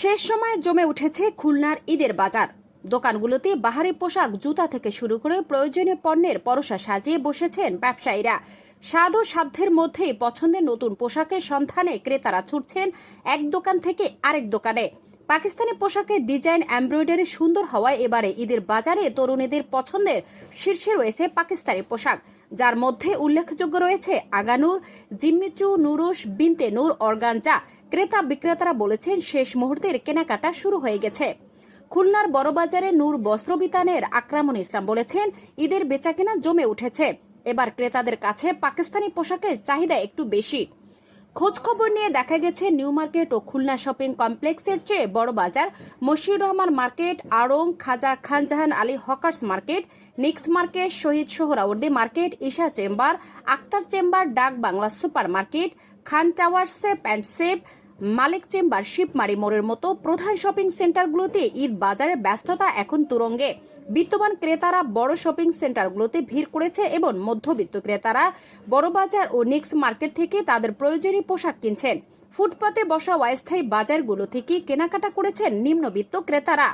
শেষ সময়ে জমে উঠেছে খুলনার ঈদের বাজার। দোকানগুলোতে বাহারি পোশাক, জুতা থেকে শুরু করে প্রয়োজনীয় পণ্যের পরশা সাজিয়ে বসেছেন ব্যবসায়ীরা। স্বাদ ও সাধ্যের মধ্যেই পছন্দের নতুন পোশাকের সন্ধানে ক্রেতারা ছুটছেন এক দোকান থেকে আরেক দোকানে। পাকিস্তানি পোশাকের ডিজাইন এমব্রয়ডারি সুন্দর হওয়ায় এবারে ঈদের বাজারে তরুণীদের পছন্দের শীর্ষে রয়েছে পাকিস্তানি পোশাক। যার মধ্যে উল্লেখযোগ্য রয়েছে আগানুর, জিম্মিচু নুরুস বিনতে নূর অর্গানজা ক্রেতা বিক্রেতারা বলেছেন শেষ মুহূর্তের কেনাকাটা শুরু হয়ে গেছে। খুলনার বড়বাজারে নূর বস্ত্রবিতানের আকরামুন ইসলাম বলেছেন ঈদের বেচাকেনা জমে উঠেছে। এবার ক্রেতাদের কাছে পাকিস্তানি পোশাকের চাহিদা একটু বেশি। খোঁজ খবর নিয়ে দেখা গেছে নিউ মার্কেট ও খুলনা শপিং কমপ্লেক্সের চেয়ে বড় বাজার, মশিউর রহমান মার্কেট, আড়ং, Khaja Khan Jahan Ali hawkers market, Nix market, Shahid Suhrawardy market, Isha chamber, Akhtar chamber, Dak Bangla super market, Khan tower shape অ্যান্ড সেপ মালিক চেম্বার শিবমারি মোড়ের মতো প্রধান শপিং সেন্টারগুলোতে ঈদ বাজারে ব্যস্ততা এখন তুরঙ্গে। বিত্তবান ক্রেতারা বড় শপিং সেন্টারগুলোতে ভিড় করেছে এবং মধ্যবিত্ত ক্রেতারা বড় বাজার ও নিক্স মার্কেট থেকে তাদের প্রয়োজনীয় পোশাক কিনছেন। ফুটপাতে বসা অস্থায়ী বাজারগুলো থেকে কেনাকাটা করেছেন নিম্নবিত্ত ক্রেতারা।